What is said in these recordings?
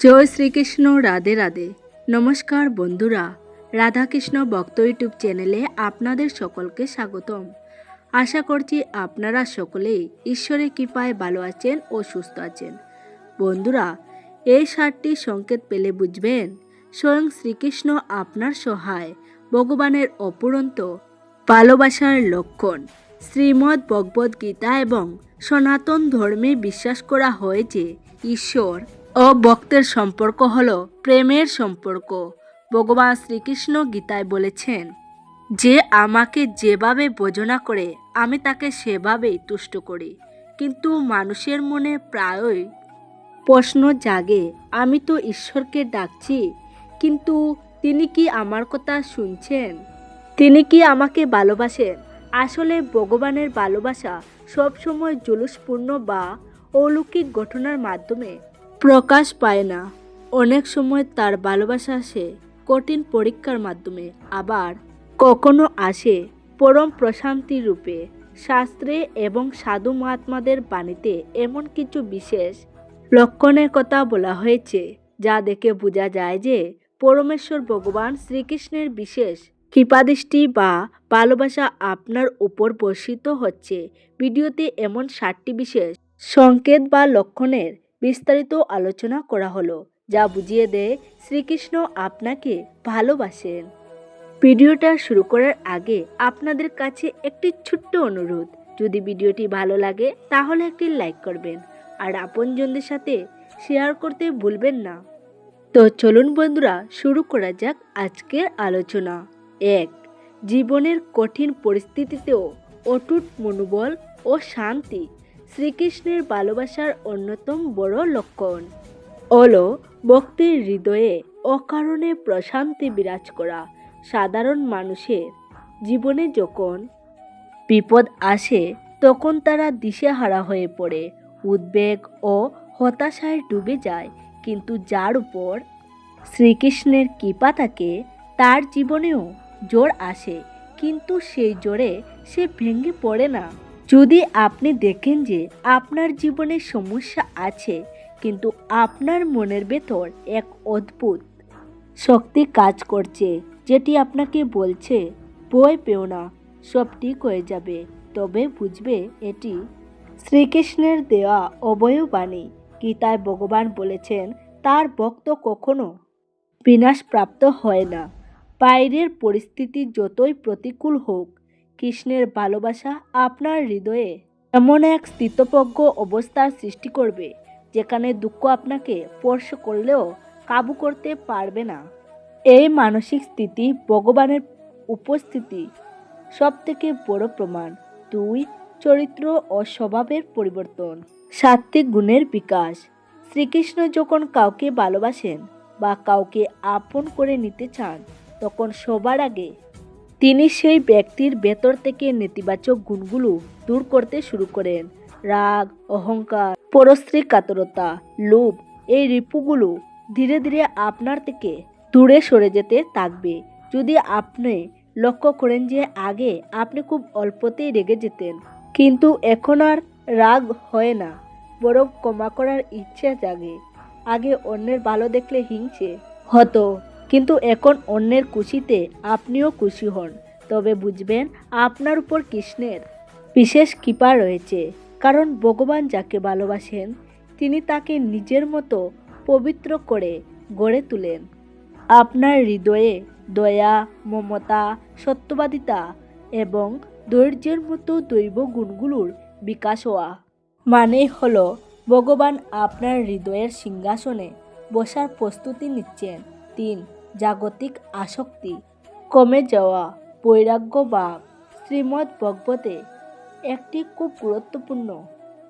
জয় শ্রীকৃষ্ণ, রাধে রাধে। নমস্কার বন্ধুরা, রাধাকৃষ্ণ ভক্ত ইউটিউব চ্যানেলে আপনাদের সকলকে স্বাগতম। আশা করছি আপনারা সকলেই ঈশ্বরের কৃপায় ভালো আছেন ও সুস্থ আছেন। বন্ধুরা, এই সাতটি সংকেত পেলে বুঝবেন, স্বয়ং শ্রীকৃষ্ণ আপনার সহায়, ভগবানের অপুরন্ত ভালোবাসার লক্ষণ। শ্রীমদ্ ভগবদ্ গীতা এবং সনাতন ধর্মে বিশ্বাস করা হয়েছে ঈশ্বর ও ভক্তের সম্পর্ক হল প্রেমের সম্পর্ক। ভগবান শ্রীকৃষ্ণ গীতায় বলেছেন, যে আমাকে যেভাবে বোঝনা করে, আমি তাকে সেভাবেই তুষ্ট করি। কিন্তু মানুষের মনে প্রায়ই প্রশ্ন জাগে, আমি তো ঈশ্বরকে ডাকছি, কিন্তু তিনি কি আমার কথা শুনছেন? তিনি কি আমাকে ভালোবাসেন? আসলে ভগবানের ভালোবাসা সবসময় জুলুসপূর্ণ বা অলৌকিক ঘটনার মাধ্যমে প্রকাশ পায় না। অনেক সময় তার ভালোবাসা আসে কঠিন পরীক্ষার মাধ্যমে, আবার কখনো আসে পরম প্রশান্তি রূপে। শাস্ত্রে এবং সাধু মহাত্মাদের বাণীতে এমন কিছু বিশেষ লক্ষণের কথা বলা হয়েছে, যা দেখে বোঝা যায় যে পরমেশ্বর ভগবান শ্রীকৃষ্ণের বিশেষ কৃপাদৃষ্টি বা ভালোবাসা আপনার উপর বর্ষিত হচ্ছে। ভিডিওতে এমন ষাটটি বিশেষ সংকেত বা লক্ষণের বিস্তারিত আলোচনা করা হলো, যা বুঝিয়ে দেয় শ্রীকৃষ্ণ আপনাকে ভালোবাসেন। ভিডিওটা শুরু করার আগে আপনাদের কাছে একটি ছোট্ট অনুরোধ। যদি ভিডিওটি ভালো লাগে, তাহলে একটি লাইক করবেন আর আপনজনদের সাথে শেয়ার করতে ভুলবেন না। তো চলুন বন্ধুরা, শুরু করা যাক আজকের আলোচনা। এক, জীবনের কঠিন পরিস্থিতিতেও অটুট মনোবল ও শান্তি। শ্রীকৃষ্ণের ভালোবাসার অন্যতম বড় লক্ষণ। হলো ভক্তির হৃদয়ে অকারণে প্রশান্তি বিরাজ করা সাধারণ মানুষের জীবনে যখন বিপদ আসে, তখন তারা দিশেহারা হয়ে পড়ে, উদ্বেগ ও হতাশায় ডুবে যায়। কিন্তু যার উপর শ্রীকৃষ্ণের কৃপা থাকে, তার জীবনেও জোর আসে। কিন্তু সেই জোরে সে ভেঙে পড়ে না। যদি আপনি দেখেন যে আপনার জীবনে সমস্যা আছে, কিন্তু আপনার মনের ভেতর এক অদ্ভুত শক্তি কাজ করছে, যেটি আপনাকে বলছে বই পেও না, সব ঠিক হয়ে যাবে। তবে বুঝবে এটি শ্রীকৃষ্ণের দেওয়া অবয়বাণী গীতায় ভগবান বলেছেন, তার ভক্ত কখনো বিনাশপ্রাপ্ত হয় না। বাইরের পরিস্থিতি যতই প্রতিকূল হোক কৃষ্ণের ভালোবাসা আপনার হৃদয়ে এমন এক স্থিতপ্রজ্ঞ অবস্থার সৃষ্টি করবে, যেখানে দুঃখ আপনাকে স্পর্শ করলেও কাবু করতে পারবে না। এই মানসিক স্থিতি ভগবানের উপস্থিতি সব থেকে বড় প্রমাণ। দুই, চরিত্র ও স্বভাবের পরিবর্তন। সাত্ত্বিক গুণের বিকাশ। শ্রীকৃষ্ণ যখন কাউকে ভালোবাসেন বা কাউকে আপন করে নিতে চান, তখন সবার আগে তিনি সেই ব্যক্তির ভেতর থেকে নেতিবাচক গুণগুলো দূর করতে শুরু করেন। রাগ, অহংকার পরশ্রী কাতরতা, লোভ এই রিপুগুলো ধীরে ধীরে আপনার থেকে দূরে সরে যেতে থাকবে। যদি আপনি লক্ষ্য করেন যে আগে আপনি খুব অল্পতেই রেগে যেতেন, কিন্তু এখন আর রাগ হয় না, বরং ক্ষমা করার ইচ্ছা জাগে। আগে অন্যের ভালো দেখলে হিংসে হতো। কিন্তু এখন অন্যের খুশিতে আপনিও খুশি হন। তবে বুঝবেন, আপনার উপর কৃষ্ণের বিশেষ কৃপা রয়েছে। কারণ ভগবান যাকে ভালোবাসেন, তিনি তাকে নিজের মতো পবিত্র করে গড়ে তোলেন। আপনার হৃদয়ে দয়া, মমতা, সত্যবাদিতা এবং ধৈর্যের মতো দৈব গুণগুলোর বিকাশ হওয়া। মানে হলো, ভগবান আপনার হৃদয়ের সিংহাসনে বসার প্রস্তুতি নিচ্ছেন। তিন জাগতিক আসক্তি। কমে যাওয়া বৈরাগ্য ভাব শ্রীমদ ভগবতে একটি খুব গুরুত্বপূর্ণ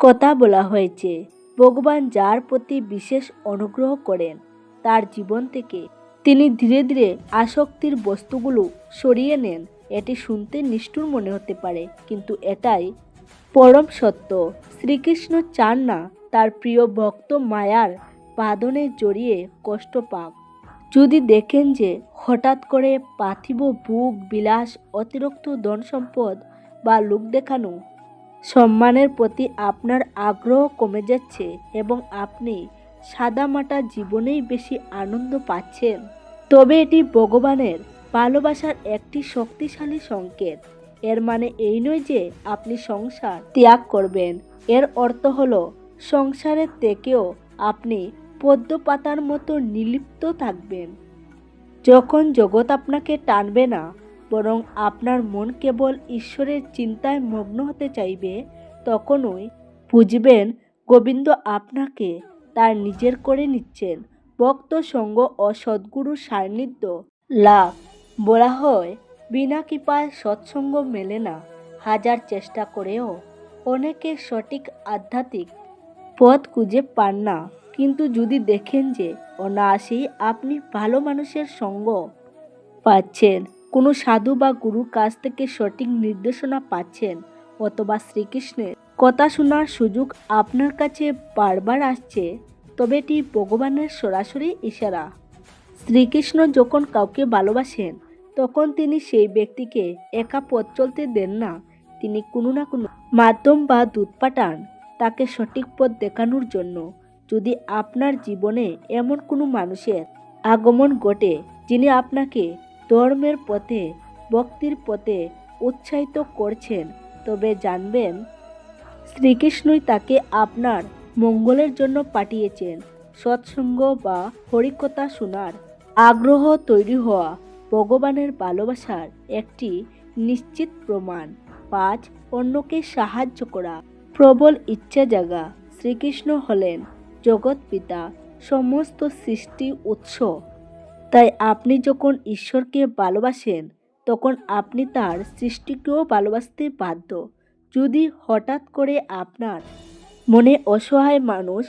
কথা বলা হয়েছে। ভগবান যার প্রতি বিশেষ অনুগ্রহ করেন, তার জীবন থেকে তিনি ধীরে ধীরে আসক্তির বস্তুগুলো সরিয়ে নেন। এটি শুনতে নিষ্ঠুর মনে হতে পারে, কিন্তু এটাই পরম সত্য। শ্রীকৃষ্ণ চান না তার প্রিয় ভক্ত মায়ার বাঁধনে জড়িয়ে কষ্ট পাক। যদি দেখেন যে হঠাৎ করে পার্থিব ভোগ, বিলাস, অতিরিক্ত ধন সম্পদ বা লোক দেখানো সম্মানের প্রতি আপনার আগ্রহ কমে যাচ্ছে এবং আপনি সাদামাটা জীবনেই বেশি আনন্দ পাচ্ছেন, তবে এটি ভগবানের ভালোবাসার একটি শক্তিশালী সংকেত। এর মানে এই নয় যে আপনি সংসার ত্যাগ করবেন। এর অর্থ হলো, সংসারের থেকেও আপনি পদ্ম পাতার মতো নিলিপ্ত থাকবেন। যখন জগৎ আপনাকে টানবে না, বরং আপনার মন কেবল ঈশ্বরের চিন্তায় মগ্ন হতে চাইবে, তখনই বুঝবেন গোবিন্দ আপনাকে তার নিজের করে নিচ্ছেন। ভক্ত সঙ্গ ও সদ্গুরুর সান্নিধ্য লাভ। বলা হয়, বিনা কৃপায় সৎসঙ্গ মেলে না, হাজার চেষ্টা করেও অনেকে সঠিক আধ্যাত্মিক পথ খুঁজে পান না। কিন্তু যদি দেখেন যে অনায়াসেই আপনি ভালো মানুষের সঙ্গ পাচ্ছেন, কোনো সাধু বা গুরুর কাছ থেকে সঠিক নির্দেশনা পাচ্ছেন অথবা শ্রীকৃষ্ণের কথা শোনার সুযোগ আপনার কাছে বারবার আসছে, তবে এটি ভগবানের সরাসরি ইশারা। শ্রীকৃষ্ণ যখন কাউকে ভালোবাসেন, তখন তিনি সেই ব্যক্তিকে একা পথ চলতে দেন না। তিনি কোনো না কোনো মাধ্যম বা দুধ পাঠান তাকে সঠিক পথ দেখানোর জন্য। যদি আপনার জীবনে এমন কোনো মানুষের আগমন ঘটে যিনি আপনাকে ধর্মের পথে, ভক্তির পথে উৎসাহিত করছেন, তবে জানবেন শ্রীকৃষ্ণই তাকে আপনার মঙ্গলের জন্য পাঠিয়েছেন। সৎসঙ্গ বা হরিকথা শোনার আগ্রহ তৈরি হওয়া ভগবানের ভালোবাসার একটি নিশ্চিত প্রমাণ। পাঁচ, অন্যকে সাহায্য করা। প্রবল ইচ্ছা জাগা শ্রীকৃষ্ণ হলেন। জগৎ পিতা সমস্ত সৃষ্টি উৎস। তাই আপনি যখন ঈশ্বরকে ভালোবাসেন, তখন আপনি তার সৃষ্টিকেও ভালোবাসতে বাধ্য। যদি হঠাৎ করে আপনার মনে অসহায় মানুষ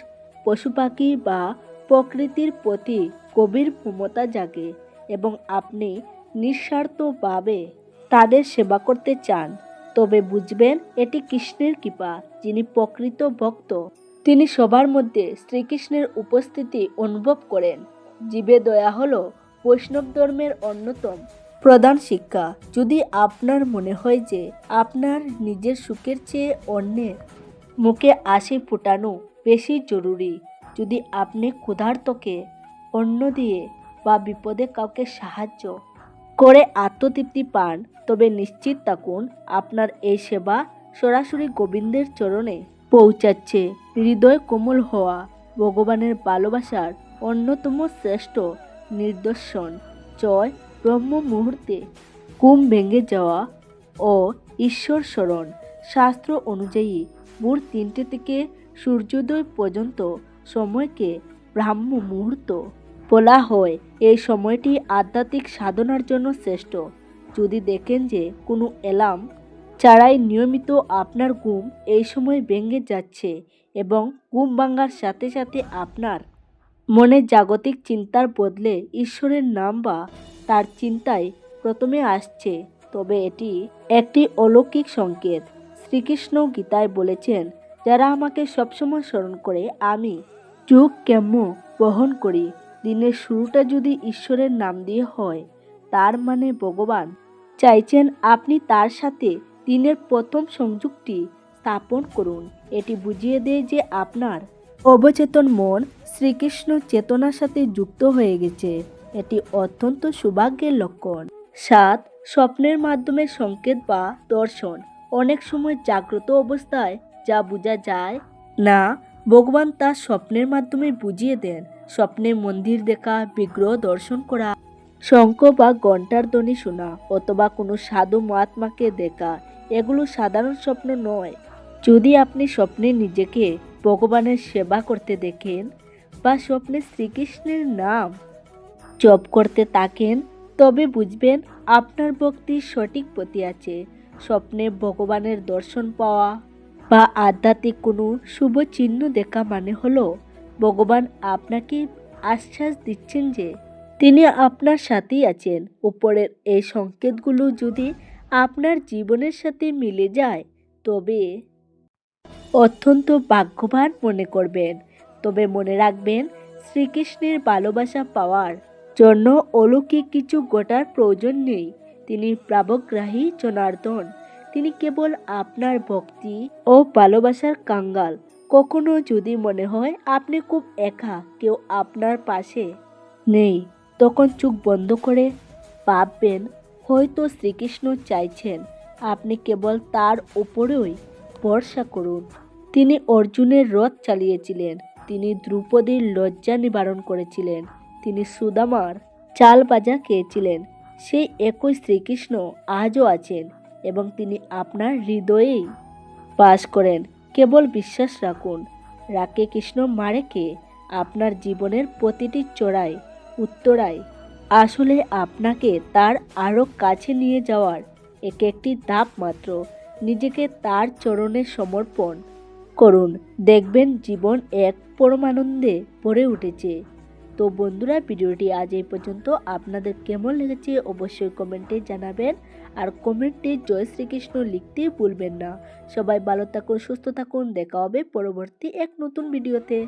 পশু পাখি বা প্রকৃতির প্রতি গভীর মমতা জাগে এবং আপনি নিঃস্বার্থভাবে তাদের সেবা করতে চান, তবে বুঝবেন এটি কৃষ্ণের কৃপা, যিনি প্রকৃত ভক্ত। তিনি সবার মধ্যে শ্রীকৃষ্ণের উপস্থিতি অনুভব করেন। জীবে দয়া হলো বৈষ্ণব ধর্মের অন্যতম প্রধান শিক্ষা। যদি আপনার মনে হয় যে আপনার নিজের সুখের চেয়ে অন্যের মুখে হাসি ফোটানো বেশি জরুরি, যদি আপনি ক্ষুধার্তকে অন্য দিয়ে বা বিপদে কাউকে সাহায্য করে আত্মতৃপ্তি পান, তবে নিশ্চিত থাকুন আপনার এই সেবা সরাসরি গোবিন্দের চরণে পৌঁছাচ্ছে। হৃদয় কোমল হওয়া ভগবানের ভালোবাসার অন্যতম শ্রেষ্ঠ নিদর্শন। জয় ব্রহ্ম মুহূর্তে কুম ভেঙে যাওয়া ও ঈশ্বর স্মরণ। শাস্ত্র অনুযায়ী ভোর তিনটে থেকে সূর্যোদয় পর্যন্ত সময়কে ব্রাহ্ম মুহূর্ত বলা হয়। এই সময়টি আধ্যাত্মিক সাধনার জন্য শ্রেষ্ঠ। যদি দেখেন যে কোনো অ্যালার্ম ছাড়াই নিয়মিত আপনার ঘুম এই সময় ভেঙে যাচ্ছে এবং ঘুম ভাঙার সাথে সাথে আপনার মনে জাগতিক চিন্তার বদলে ঈশ্বরের নাম বা তার চিন্তায় প্রথমে আসছে। তবে এটি একটি অলৌকিক সংকেত। শ্রীকৃষ্ণ গীতায় বলেছেন, যারা আমাকে সবসময় স্মরণ করে, আমি যুগ কেম্য বহন করি। দিনের শুরুটা যদি ঈশ্বরের নাম দিয়ে হয়, তার মানে ভগবান চাইছেন আপনি তার সাথে দিনের প্রথম সংযোগটি স্থাপন করুন। এটি বুঝিয়ে দেয় যে আপনার অবচেতন মন শ্রীকৃষ্ণ চেতনার সাথে যুক্ত হয়ে গেছে। এটি অত্যন্ত সৌভাগ্যের লক্ষণ। সাত, স্বপ্নের মাধ্যমে সংকেত বা দর্শন। অনেক সময় জাগ্রত অবস্থায় যা বোঝা যায় না, ভগবান তা স্বপ্নের মাধ্যমে বুঝিয়ে দেন। স্বপ্নে মন্দির দেখা, বিগ্রহ দর্শন করা, শঙ্খ বা ঘণ্টার ধ্বনি শোনা, অথবা কোনো সাধু মহাত্মাকে দেখা, এগুলো সাধারণ স্বপ্ন নয়। যদি আপনি স্বপ্নে নিজেকে ভগবানের সেবা করতে দেখেন বা স্বপ্নে শ্রীকৃষ্ণের নাম জপ করতে থাকেন, তবে বুঝবেন আপনার ভক্তির সঠিক পথে আছে। স্বপ্নে ভগবানের দর্শন পাওয়া বা আধ্যাত্মিক কোনো শুভ চিহ্ন দেখা মানে হলো, ভগবান আপনাকে আশ্বাস দিচ্ছেন যে তিনি আপনার সাথেই আছেন। উপরের এই সংকেতগুলো যদি আপনার জীবনের সাথে মিলে যায়, তবে অত্যন্ত ভাগ্যবান মনে করবেন। তবে মনে রাখবেন, শ্রীকৃষ্ণের ভালোবাসা পাওয়ার জন্য অলৌকিক কিছু গোটার প্রয়োজন নেই। তিনি প্রাবগ্রাহী জনার্দন। তিনি কেবল আপনার ভক্তি ও ভালোবাসার কাঙ্গাল। কখনো যদি মনে হয় আপনি খুব একা, কেউ আপনার পাশে নেই, তখন চোখ বন্ধ করে ভাববেন, হয়তো শ্রীকৃষ্ণ চাইছেন। আপনি কেবল তার উপরেই ভরসা করুন। তিনি অর্জুনের রথ চালিয়েছিলেন। তিনি দ্রৌপদীর লজ্জা নিবারণ করেছিলেন। তিনি সুদামার চাল বাজা খেয়েছিলেন। সেই একই শ্রীকৃষ্ণ আজও আছেন এবং তিনি আপনার হৃদয়েই বাস করেন। কেবল বিশ্বাস রাখুন, রাকে কৃষ্ণ মারে কে, আপনার জীবনের প্রতিটি চড়াই উত্তরায় আসলে আপনাকে তার আরও কাছে নিয়ে যাওয়ার এক একটি ধাপ মাত্র। নিজেকে তার চরণে সমর্পণ করুন। দেখবেন জীবন এক পরমানন্দে ভরে উঠেছে। তো বন্ধুরা, ভিডিওটি আজ এই পর্যন্ত। আপনাদের কেমন লেগেছে অবশ্যই কমেন্টে জানাবেন। আর কমেন্টে জয় শ্রীকৃষ্ণ লিখতে ভুলবেন না। সবাই ভালো থাকুন, সুস্থ থাকুন। দেখা হবে পরবর্তী এক নতুন ভিডিওতে।